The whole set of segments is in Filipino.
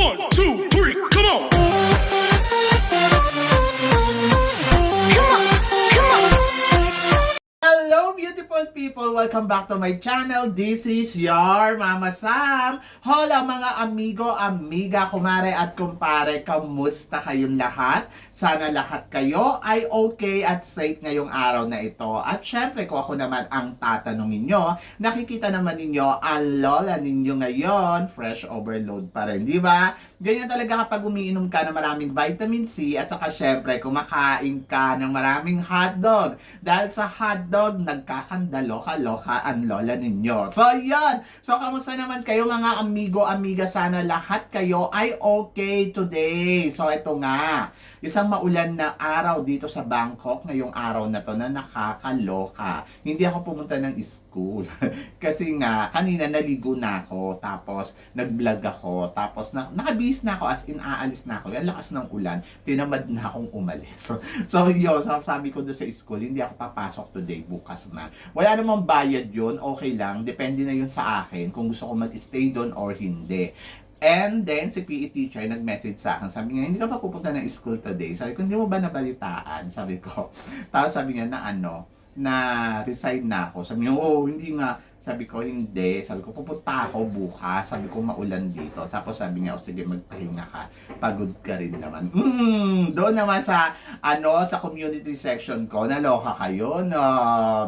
One, two, Beautiful people! Welcome back to my channel. This is your Mama Sam. Hola mga amigo, amiga, kumare at kumpare. Kamusta kayong lahat? Sana lahat kayo ay okay at safe ngayong araw na ito. At syempre kung ako naman ang tatanungin nyo, nakikita naman ninyo ang lola ninyo ngayon, fresh overload pa rin, di ba? Ganyan talaga kapag umiinom ka ng maraming vitamin C at saka syempre kumakain ka ng maraming hotdog. Dahil sa hotdog, nagkakandaloka-loka ang lola ninyo. So, yan! So, kamusta naman kayo mga amigo, amiga? Sana lahat kayo ay okay today. So, ito nga. Isang maulan na araw dito sa Bangkok ngayong araw na to na nakakaloka. Hindi ako pumunta ng school. Kasi nga, kanina naligo na ako. Tapos, nag-vlog ako. Tapos, na, nakabihis na ako as in aalis na ako. Ang lakas ng ulan. Tinamad na akong umalis. So, so yun. So, sabi ko doon sa school, hindi ako papasok today. Bukas na. Wala namang bayad yun. Okay lang. Depende na yun sa akin kung gusto ko mag-stay doon or hindi. And then, si PE teacher nag-message sa akin. Sabi niya, hindi ka pa pupunta ng school today. Sabi ko, hindi mo ba nabalitaan? Sabi ko. Tapos sabi niya na ano, na resign na ako. Sabi niya, oh, hindi nga. Sabi ko, hindi. Sabi ko, pupunta ako bukas. Sabi ko, maulan dito. Tapos sabi niya, oh, sige, magpahinga ka. Pagod ka rin naman. Mm, doon naman sa, ano, sa community section ko, naloka kayo, no?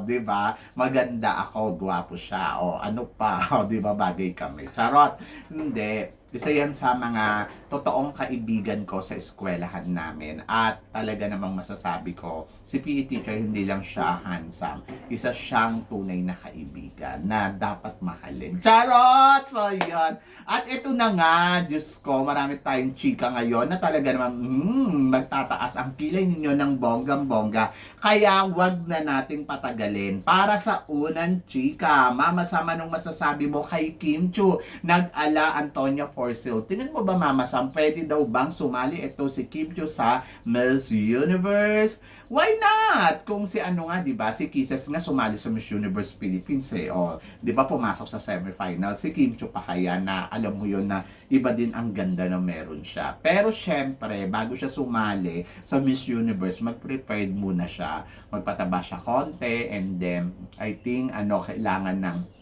'Di ba Maganda ako, gwapo siya. O, ano pa, o, 'di ba bagay kami. Charot. Hindi. Isa yan sa mga totoong kaibigan ko sa eskwelahan namin. At talaga namang masasabi ko, si PE teacher hindi lang siya handsome. Isa siyang tunay na kaibigan na dapat mahalin. Charot! So, yan. At ito na nga, Diyos ko, marami tayong chika ngayon na talaga naman, hmm, magtataas ang kilay ninyo ng bonggang-bongga. Kaya wag na nating patagalin. Para sa unang chika, mama sama nung masasabi mo kay Kim Chu, nag-ala Antonio Porcel. Tingnan mo ba mama Sam, pwede daw bang sumali ito si Kim Chu sa Miss Universe? Why not? Kung si ano nga, di ba, si Kisses nga sumali sa Miss Universe Philippines eh. O, di ba pumasok sa semifinal, si Kim Chu pa kaya na alam mo yun na iba din ang ganda na meron siya. Pero syempre, bago siya sumali sa Miss Universe, mag-prepared muna siya. Magpataba siya konti and then, I think, ano, kailangan ng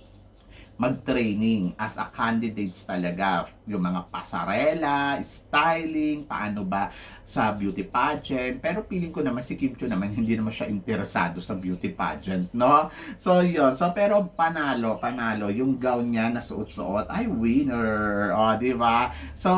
mag-training as a candidates talaga. Yung mga pasarela, styling, paano ba sa beauty pageant. Pero feeling ko naman si Kim Chu naman hindi naman siya interesado sa beauty pageant, no? So, yun. So, pero panalo, panalo. Yung gown niya na suot-suot, ay winner. O, di ba? So,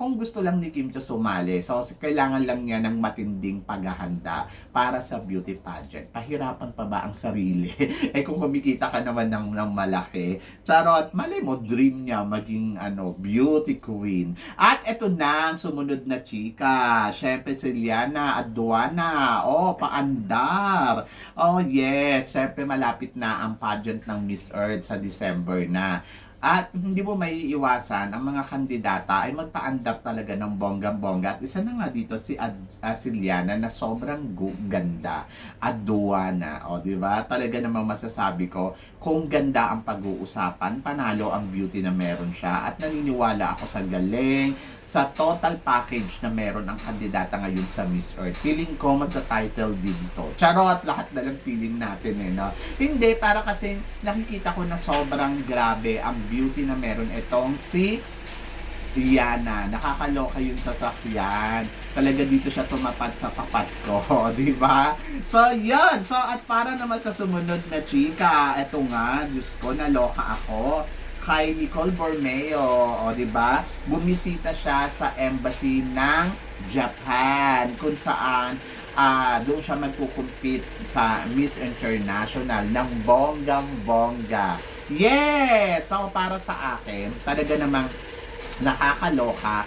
kung gusto lang ni Kim Chu sumali, so, kailangan lang niya ng matinding paghahanda para sa beauty pageant. Pahirapan pa ba ang sarili? eh, kung kumikita ka naman ng, ng malaki, Charot, mali mo, dream niya maging ano, beauty queen. At eto na ang sumunod na chika. Siyempre si Liana Aduana. Oh, paandar. Oh, yes. Siyempre malapit na ang pageant ng Miss Earth sa December na. At hindi mo may iwasan, ang mga kandidata ay magpaandar talaga ng bonggang-bongga. At isa na nga dito si Ad, uh, si Liana na sobrang ganda. Aduana, o di ba? Talaga namang masasabi ko, kung ganda ang pag-uusapan, panalo ang beauty na meron siya. At naniniwala ako sa galing, sa total package na meron ang kandidata ngayon sa Miss Earth. Feeling ko magta-title din to. Charot, lahat na lang feeling natin eh, no? Hindi, para kasi nakikita ko na sobrang grabe ang beauty na meron itong si Diana. Nakakaloka yun sa sakyan. Talaga dito siya tumapat sa tapat ko, di ba? So, yun. So, at para naman sa sumunod na chika, eto nga, Diyos ko, naloka ako kay Nicole Bormeo, o di ba? Bumisita siya sa embassy ng Japan kung saan ah doon siya magkukumpit sa Miss International ng bonggang-bongga. Yes! So, para sa akin, talaga namang nakakaloka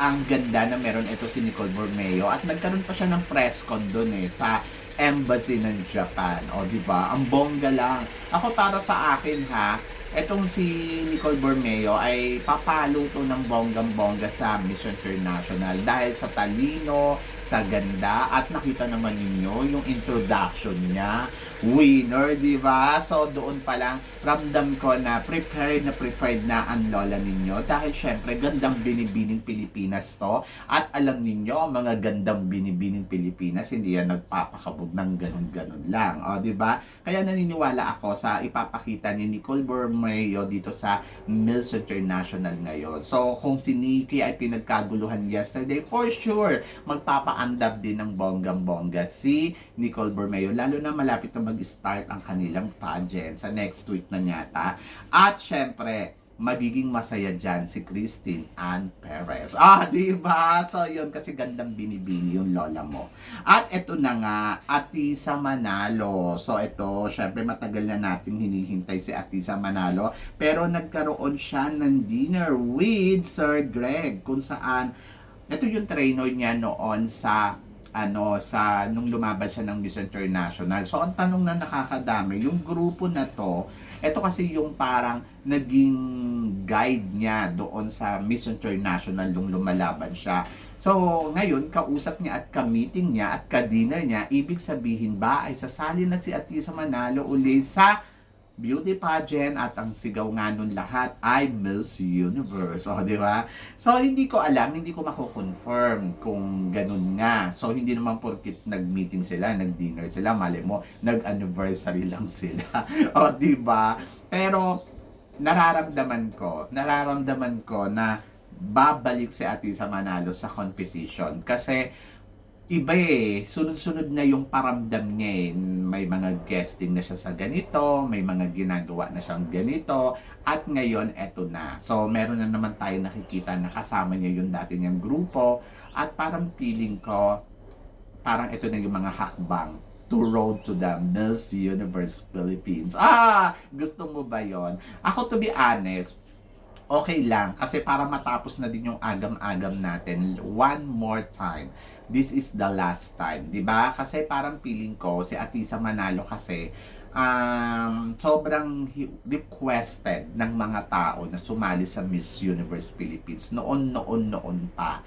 ang ganda na meron ito si Nicole Bormeo at nagkaroon pa siya ng press con doon eh sa embassy ng Japan. O, di ba? Ang bongga lang. Ako para sa akin ha, etong si Nicole Bormeo ay papalo to ng bonggang-bongga sa Miss International dahil sa talino, sa ganda at nakita naman ninyo yung introduction niya winner, di ba? So, doon pa lang, ramdam ko na prepared na prepared na ang lola ninyo. Dahil syempre, gandang binibining Pilipinas to. At alam ninyo, mga gandang binibining Pilipinas, hindi yan nagpapakabog ng ganun-ganun lang. O, di ba? Kaya naniniwala ako sa ipapakita ni Nicole Borromeo dito sa Miss International ngayon. So, kung si Nikki ay pinagkaguluhan yesterday, for sure, magpapaandar din ng bonggang-bongga si Nicole Borromeo. Lalo na malapit na mag-start ang kanilang pageant sa next week na yata. At syempre, magiging masaya dyan si Christine Ann Perez. Ah, di ba? So, yun kasi gandang binibini yung lola mo. At ito na nga, Atisa Manalo. So, ito, syempre matagal na natin hinihintay si Atisa Manalo. Pero nagkaroon siya ng dinner with Sir Greg kung saan ito yung trainer niya noon sa ano sa nung lumaban siya ng Miss International. So ang tanong na nakakadami, yung grupo na to, ito kasi yung parang naging guide niya doon sa Miss International nung lumalaban siya. So ngayon, kausap niya at ka-meeting niya at ka-dinner niya, ibig sabihin ba ay sasali na si Atisa Manalo uli sa beauty pageant at ang sigaw nga nun lahat ay Miss Universe. O, di ba? So, hindi ko alam, hindi ko mako-confirm kung ganun nga. So, hindi naman porkit nag-meeting sila, nag-dinner sila, mali mo, nag-anniversary lang sila. o, di ba? Pero, nararamdaman ko, nararamdaman ko na babalik si Atisa Manalo sa competition. Kasi, iba eh, sunod-sunod na yung paramdam niya eh. May mga guesting na siya sa ganito, may mga ginagawa na siyang ganito, at ngayon eto na. So, meron na naman tayo nakikita na kasama niya yung dati niyang grupo, at parang feeling ko, parang ito na yung mga hakbang to road to the Miss Universe Philippines. Ah! Gusto mo ba yon? Ako to be honest, okay lang kasi para matapos na din yung agam-agam natin one more time this is the last time, 'di ba? Kasi parang feeling ko si Atisa Manalo kasi um, sobrang requested ng mga tao na sumali sa Miss Universe Philippines noon noon noon pa.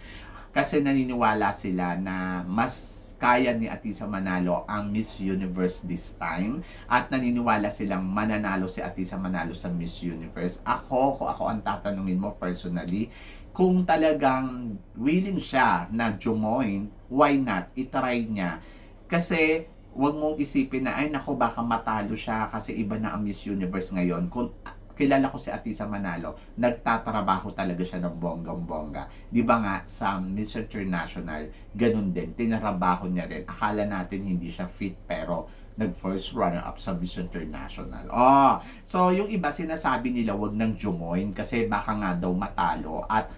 Kasi naniniwala sila na mas kaya ni Atisa Manalo ang Miss Universe this time at naniniwala silang mananalo si Atisa Manalo sa Miss Universe. Ako, kung ako ang tatanungin mo personally, kung talagang willing siya na join, why not? Itry niya. Kasi wag mong isipin na ay nako baka matalo siya kasi iba na ang Miss Universe ngayon. Kung kilala ko si Atisa Manalo, nagtatrabaho talaga siya ng bonggang-bongga. Di ba nga, sa Miss International, ganun din. Tinarabaho niya rin. Akala natin hindi siya fit, pero nag first runner up sa Miss International. Oh, so yung iba sinasabi nila wag nang jumoin kasi baka nga daw matalo at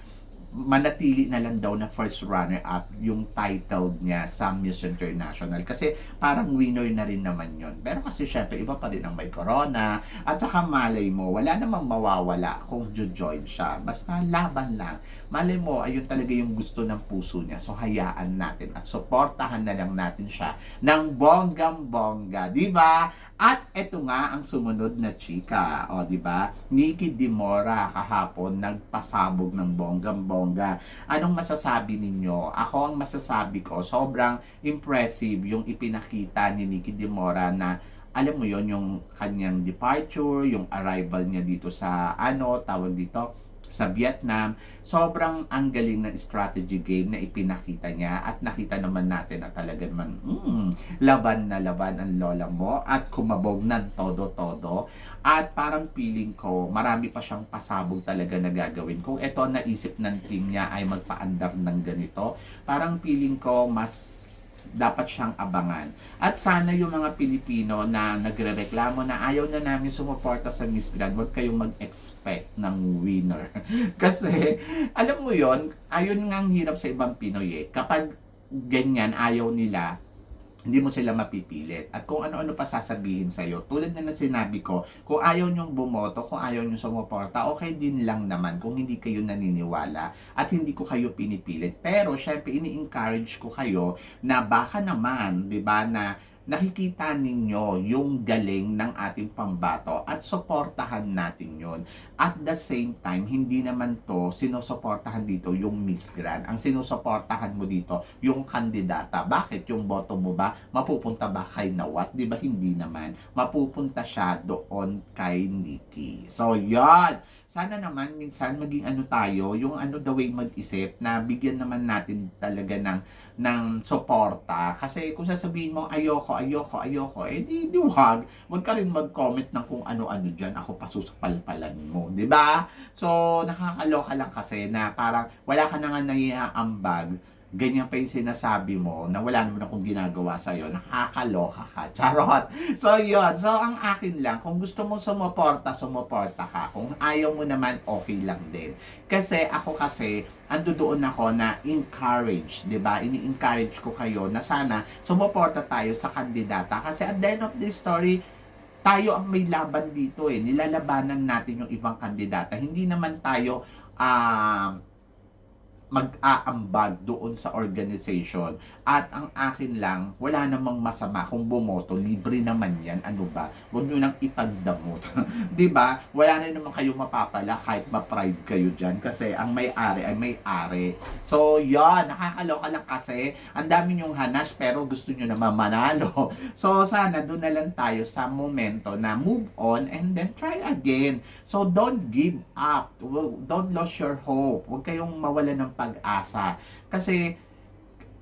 manatili na lang daw na first runner up yung title niya sa Miss International. Kasi parang winner na rin naman yon pero kasi syempre iba pa rin ang may corona at saka malay mo wala namang mawawala kung join siya. Basta laban lang. Malay mo ayun talaga yung gusto ng puso niya. So hayaan natin at suportahan na lang natin siya ng bonggang bongga di ba? At eto nga ang sumunod na chika. O di ba? Nikki Dimora kahapon nagpasabog ng bonggang bongga. Anong masasabi ninyo? Ako ang masasabi ko sobrang impressive yung ipinakita ni Nikki Dimora na alam mo yon yung kanyang departure, yung arrival niya dito sa ano, tawag dito, sa Vietnam. Sobrang ang galing ng strategy game na ipinakita niya at nakita naman natin na talaga naman, mm, laban na laban ang lola mo at kumabog ng todo-todo. At parang feeling ko, marami pa siyang pasabog talaga na gagawin. Kung ito ang naisip ng team niya ay magpaandar ng ganito, parang feeling ko mas dapat siyang abangan. At sana yung mga Pilipino na nagrereklamo na ayaw na namin sumuporta sa Miss Grand, huwag kayong mag-expect ng winner. Kasi, alam mo yon ayun nga ang hirap sa ibang Pinoy eh. Kapag ganyan, ayaw nila, hindi mo sila mapipilit. At kung ano-ano pa sasabihin sa'yo, tulad na na sinabi ko, kung ayaw nyong bumoto, kung ayaw nyong sumuporta, okay din lang naman kung hindi kayo naniniwala at hindi ko kayo pinipilit. Pero, syempre, ini-encourage ko kayo na baka naman, di ba, na nakikita ninyo yung galing ng ating pambato at suportahan natin yon. At the same time, hindi naman to sinusuportahan dito yung Miss Grand. Ang sinusuportahan mo dito yung kandidata. Bakit? Yung boto mo ba mapupunta ba kay Nawat? Di ba hindi naman? Mapupunta siya doon kay Nikki. So, yon sana naman minsan maging ano tayo, yung ano the way mag-isip na bigyan naman natin talaga ng ng suporta. Kasi kung sasabihin mo ayoko, ayoko, ayoko, eh di, di wag. Wag ka rin mag-comment ng kung ano-ano dyan. Ako pasusapalpalan mo. ba So, nakakaloka lang kasi na parang wala ka na nga naiaambag ganyan pa yung sinasabi mo na wala naman akong ginagawa sa'yo, nakakaloka ka. Charot! So, yun. So, ang akin lang, kung gusto mo sumuporta, sumuporta ka. Kung ayaw mo naman, okay lang din. Kasi ako kasi, ando doon ako na encourage, 'di ba? Ini-encourage ko kayo na sana sumuporta tayo sa kandidata kasi at the end of the story, tayo ang may laban dito eh. Nilalabanan natin yung ibang kandidata. Hindi naman tayo ah mag-aambag doon sa organization. At ang akin lang, wala namang masama kung bumoto, libre naman yan. Ano ba? Huwag nyo nang ipagdamot. ba? Wala na naman kayo mapapala kahit ma-pride kayo dyan. Kasi ang may-ari ay may-ari. So, yan. Nakakaloka lang kasi. Ang dami nyong hanas pero gusto nyo naman manalo. So, sana doon na lang tayo sa momento na move on and then try again. So, don't give up. Don't lose your hope. Huwag kayong mawala ng pag-asa. Kasi,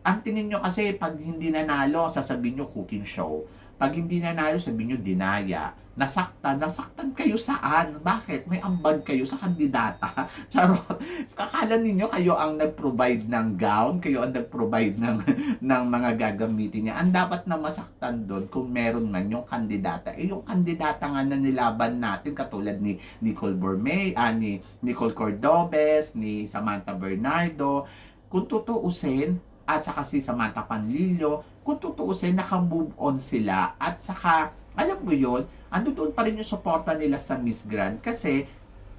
ang tingin nyo kasi pag hindi nanalo, sasabihin nyo cooking show. Pag hindi nanalo, sabihin nyo dinaya. Nasaktan. Nasaktan kayo saan? Bakit? May ambag kayo sa kandidata. Charot. Kakala ninyo kayo ang nag-provide ng gown, kayo ang nag-provide ng, ng mga gagamitin niya. Ang dapat na masaktan doon kung meron man yung kandidata. Eh yung kandidata nga na nilaban natin katulad ni Nicole Bormay, ah, ni Nicole Cordobes, ni Samantha Bernardo, kung tutuusin, at saka si Samantha Panlilio, kung tutuusin, naka-move on sila at saka, alam mo yon ando doon pa rin yung suporta nila sa Miss Grand kasi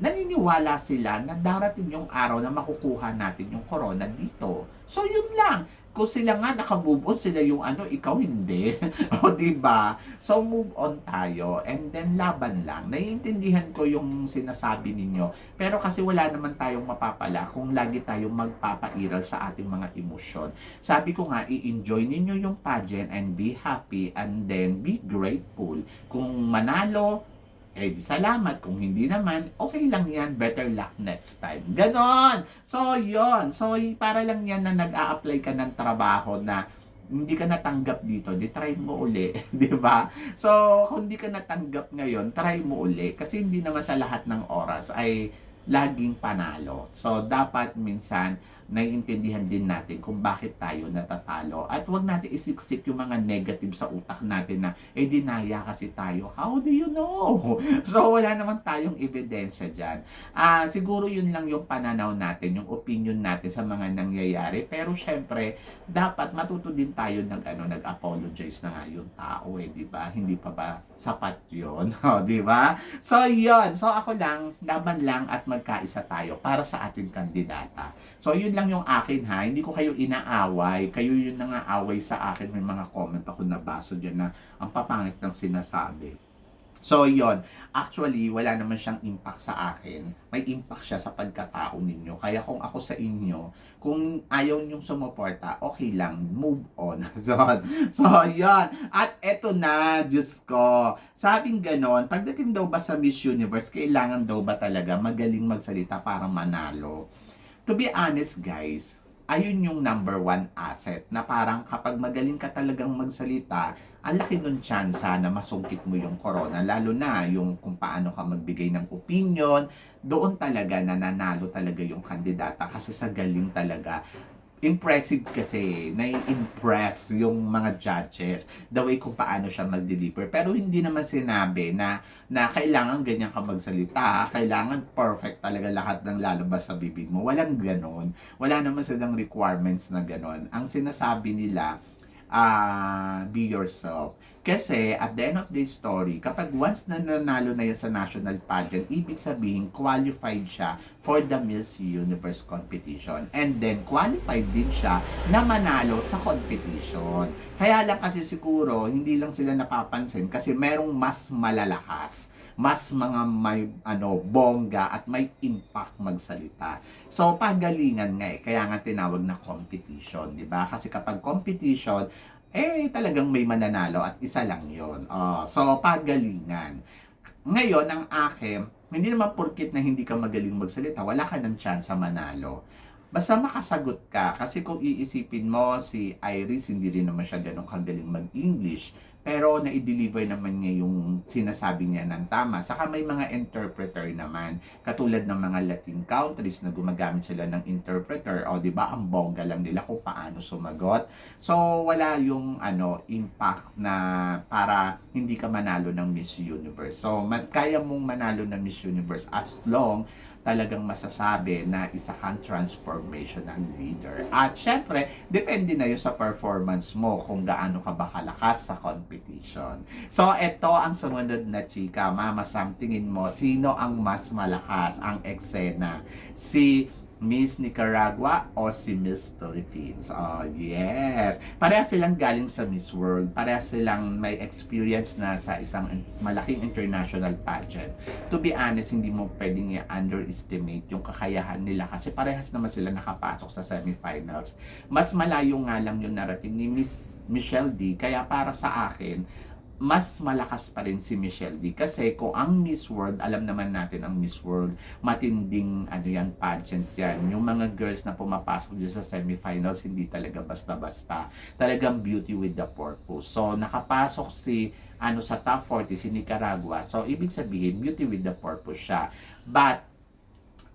naniniwala sila na darating yung araw na makukuha natin yung corona dito. So, yun lang. Kung sila nga naka-move on, sila yung ano, ikaw hindi. o, di ba? So, move on tayo. And then, laban lang. Naiintindihan ko yung sinasabi ninyo. Pero kasi wala naman tayong mapapala kung lagi tayong magpapairal sa ating mga emosyon. Sabi ko nga, i-enjoy ninyo yung pageant and be happy and then be grateful. Kung manalo, eh di salamat. Kung hindi naman, okay lang yan. Better luck next time. Ganon! So, yon So, para lang yan na nag-a-apply ka ng trabaho na hindi ka natanggap dito, di try mo uli, di ba? So, kung hindi ka natanggap ngayon, try mo uli kasi hindi naman sa lahat ng oras ay laging panalo. So, dapat minsan naiintindihan din natin kung bakit tayo natatalo at wag natin isiksik yung mga negative sa utak natin na eh dinaya kasi tayo. How do you know? So wala naman tayong ebidensya diyan. Ah, siguro yun lang yung pananaw natin, yung opinion natin sa mga nangyayari. Pero syempre, dapat matuto din tayo nag ano nag-apologize na nga yung tao eh, di ba? Hindi pa ba sapat 'yon? Oh, di ba? So 'yon. So ako lang, laban lang at magkaisa tayo para sa ating kandidata. So yun lang yung akin ha. Hindi ko kayo inaaway. Kayo yung nangaaway sa akin. May mga comment ako nabaso dyan na ang papangit ng sinasabi. So, yon Actually, wala naman siyang impact sa akin. May impact siya sa pagkatao ninyo. Kaya kung ako sa inyo, kung ayaw niyong sumuporta, okay lang. Move on. so, so yon At eto na, Diyos ko. Sabing ganon, pagdating daw ba sa Miss Universe, kailangan daw ba talaga magaling magsalita para manalo? To be honest, guys, ayun yung number one asset na parang kapag magaling ka talagang magsalita, ang laki nun tsansa na masungkit mo yung corona. Lalo na yung kung paano ka magbigay ng opinion, doon talaga nananalo talaga yung kandidata kasi sa galing talaga impressive kasi, nai-impress yung mga judges, the way kung paano siya mag-deliver. Pero hindi naman sinabi na, na kailangan ganyan ka magsalita, kailangan perfect talaga lahat ng lalabas sa bibig mo. Walang ganon. Wala naman silang requirements na ganon. Ang sinasabi nila, ah, be yourself. Kasi at the end of the story, kapag once na nanalo na yan sa national pageant, ibig sabihin qualified siya for the Miss Universe competition. And then qualified din siya na manalo sa competition. Kaya lang kasi siguro, hindi lang sila napapansin kasi merong mas malalakas mas mga may ano bongga at may impact magsalita. So pagalingan nga eh, kaya nga tinawag na competition, 'di ba? Kasi kapag competition, eh talagang may mananalo at isa lang 'yon. Oh, so pagalingan. Ngayon ang akin, hindi naman porkit na hindi ka magaling magsalita, wala ka ng chance sa manalo. Basta makasagot ka. Kasi kung iisipin mo, si Iris, hindi rin naman siya ganun kagaling mag-English. Pero na-deliver naman niya yung sinasabi niya ng tama. Saka may mga interpreter naman. Katulad ng mga Latin countries na gumagamit sila ng interpreter. O, di ba, ang bongga lang nila kung paano sumagot. So, wala yung ano, impact na para hindi ka manalo ng Miss Universe. So, ma- kaya mong manalo ng Miss Universe as long talagang masasabi na isa kang transformational leader. At syempre, depende na yun sa performance mo kung gaano ka ba kalakas sa competition. So, ito ang sumunod na chika. Mama Sam, tingin mo, sino ang mas malakas ang eksena? Si Miss Nicaragua o si Miss Philippines. Oh, yes. Pareha silang galing sa Miss World. Pareha silang may experience na sa isang in- malaking international pageant. To be honest, hindi mo pwedeng i-underestimate yung kakayahan nila kasi parehas naman sila nakapasok sa semifinals. Mas malayo nga lang yung narating ni Miss Michelle D. Kaya para sa akin, mas malakas pa rin si Michelle D. Kasi kung ang Miss World, alam naman natin ang Miss World, matinding ano yan, pageant yan. Yung mga girls na pumapasok dyan sa semifinals, hindi talaga basta-basta. Talagang beauty with the purpose. So, nakapasok si ano sa top 40 si Nicaragua. So, ibig sabihin, beauty with the purpose siya. But,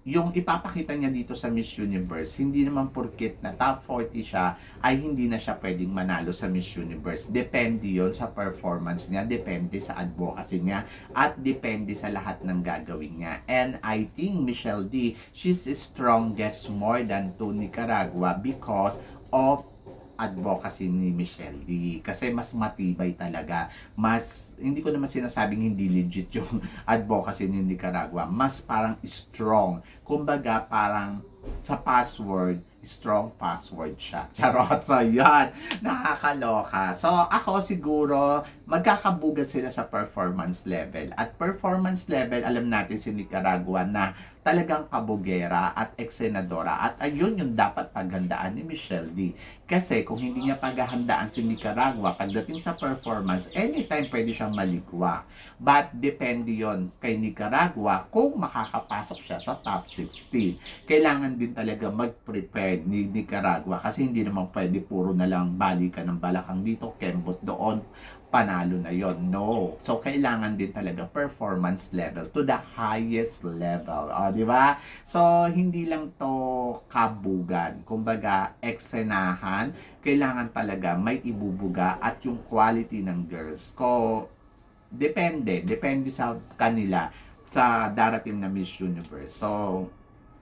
yung ipapakita niya dito sa Miss Universe, hindi naman porkit na top 40 siya, ay hindi na siya pwedeng manalo sa Miss Universe. Depende yon sa performance niya, depende sa advocacy niya, at depende sa lahat ng gagawin niya. And I think Michelle D, she's strongest more than to Nicaragua because of advocacy ni Michelle D. Kasi mas matibay talaga. Mas, hindi ko naman sinasabing hindi legit yung advocacy ni Nicaragua. Mas parang strong. Kumbaga, parang sa password, strong password siya. Charot. So, yan. Nakakaloka. So, ako siguro, magkakabugan sila sa performance level. At performance level, alam natin si Nicaragua na talagang kabugera at eksenadora. At ayun yung dapat paghandaan ni Michelle D. Kasi kung hindi niya paghahandaan si Nicaragua, pagdating sa performance, anytime pwede siyang maligwa. But depende yon kay Nicaragua kung makakapasok siya sa top 16. Kailangan din talaga mag-prepare ni Nicaragua kasi hindi naman pwede puro na lang balikan ng balakang dito, kembot doon, panalo na yon No. So, kailangan din talaga performance level to the highest level. O, di ba? So, hindi lang to kabugan. Kumbaga, eksenahan. Kailangan talaga may ibubuga at yung quality ng girls. Ko, depende. Depende sa kanila sa darating na Miss Universe. So,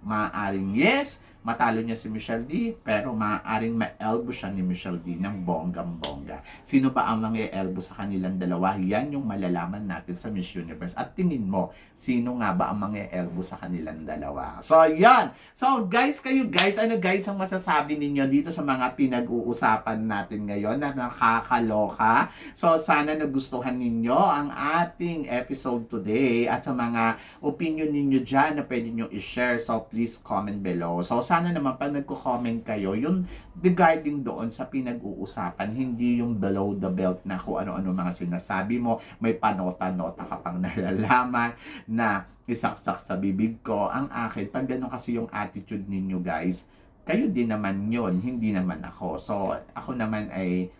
maaaring yes, matalo niya si Michelle D, pero maaaring ma-elbow siya ni Michelle D ng bonggang-bongga. Sino ba ang elbow sa kanilang dalawa? Yan yung malalaman natin sa Miss Universe. At tingin mo, sino nga ba ang mga elbow sa kanilang dalawa? So, yan! So, guys, kayo guys, ano guys ang masasabi ninyo dito sa mga pinag-uusapan natin ngayon na nakakaloka? So, sana nagustuhan ninyo ang ating episode today at sa mga opinion ninyo dyan na pwede nyo i-share. So, please comment below. So, sana naman pag nagko-comment kayo, yung regarding doon sa pinag-uusapan, hindi yung below the belt na kung ano-ano mga sinasabi mo, may panota-nota ka pang nalalaman na isaksak sa bibig ko. Ang akin, pag ganun kasi yung attitude ninyo guys, kayo din naman yon hindi naman ako. So, ako naman ay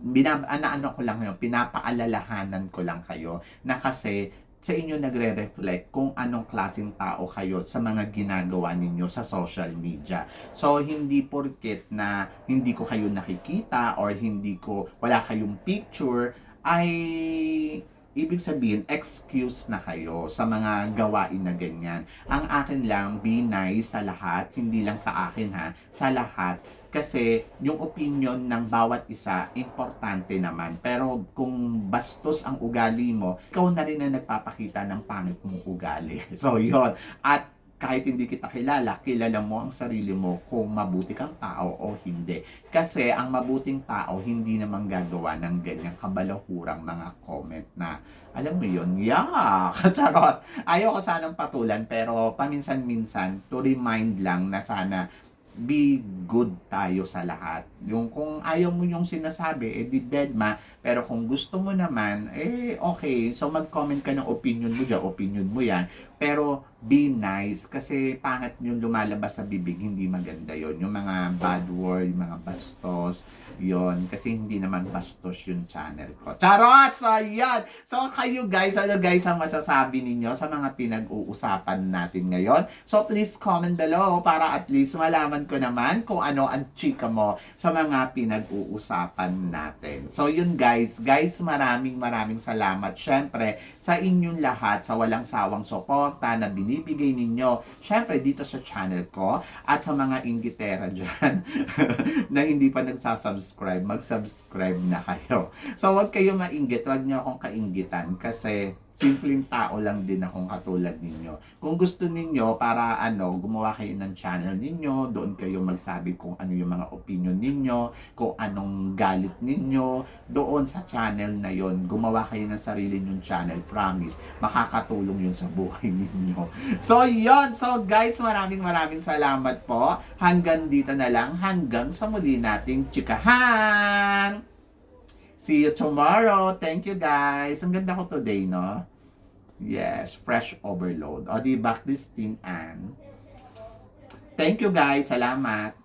binab ano ko lang yun, pinapaalalahanan ko lang kayo na kasi sa inyo nagre-reflect kung anong klaseng tao kayo sa mga ginagawa ninyo sa social media. So, hindi porket na hindi ko kayo nakikita or hindi ko, wala kayong picture, ay ibig sabihin, excuse na kayo sa mga gawain na ganyan. Ang akin lang, be nice sa lahat, hindi lang sa akin ha, sa lahat. Kasi yung opinion ng bawat isa, importante naman. Pero kung bastos ang ugali mo, ikaw na rin ang nagpapakita ng pangit mong ugali. So, yon At kahit hindi kita kilala, kilala mo ang sarili mo kung mabuti kang tao o hindi. Kasi ang mabuting tao hindi naman gagawa ng ganyang kabalahurang mga comment na alam mo yun, yeah, charot. Ayaw ko sanang patulan pero paminsan-minsan to remind lang na sana be good tayo sa lahat. Yung kung ayaw mo yung sinasabi, eh di dead ma. Pero kung gusto mo naman, eh okay. So mag-comment ka ng opinion mo dyan, opinion mo yan. Pero be nice kasi pangat yung lumalabas sa bibig, hindi maganda yon Yung mga bad word, yung mga bastos, yon Kasi hindi naman bastos yung channel ko. Charot! So, yan! So, kayo guys, ano guys ang masasabi ninyo sa mga pinag-uusapan natin ngayon? So, please comment below para at least malaman ko naman kung ano ang chika mo sa mga pinag-uusapan natin. So, yun guys. Guys, maraming maraming salamat. Syempre, sa inyong lahat, sa walang sawang suporta na binibigay ninyo. Syempre, dito sa channel ko at sa mga inggitera dyan na hindi pa nagsasubscribe, mag-subscribe na kayo. So, wag kayo mainggit, wag niyo akong kainggitan kasi simpleng tao lang din akong katulad ninyo. Kung gusto ninyo para ano, gumawa kayo ng channel ninyo, doon kayo magsabi kung ano yung mga opinion ninyo, kung anong galit ninyo, doon sa channel na yon gumawa kayo ng sarili nyong channel, promise, makakatulong yun sa buhay ninyo. So, yon So, guys, maraming maraming salamat po. Hanggang dito na lang, hanggang sa muli nating chikahan! See you tomorrow. Thank you guys. Ang ganda ko today, no? Yes, fresh overload. O, di ba, Christine Ann? Thank you, guys. Salamat.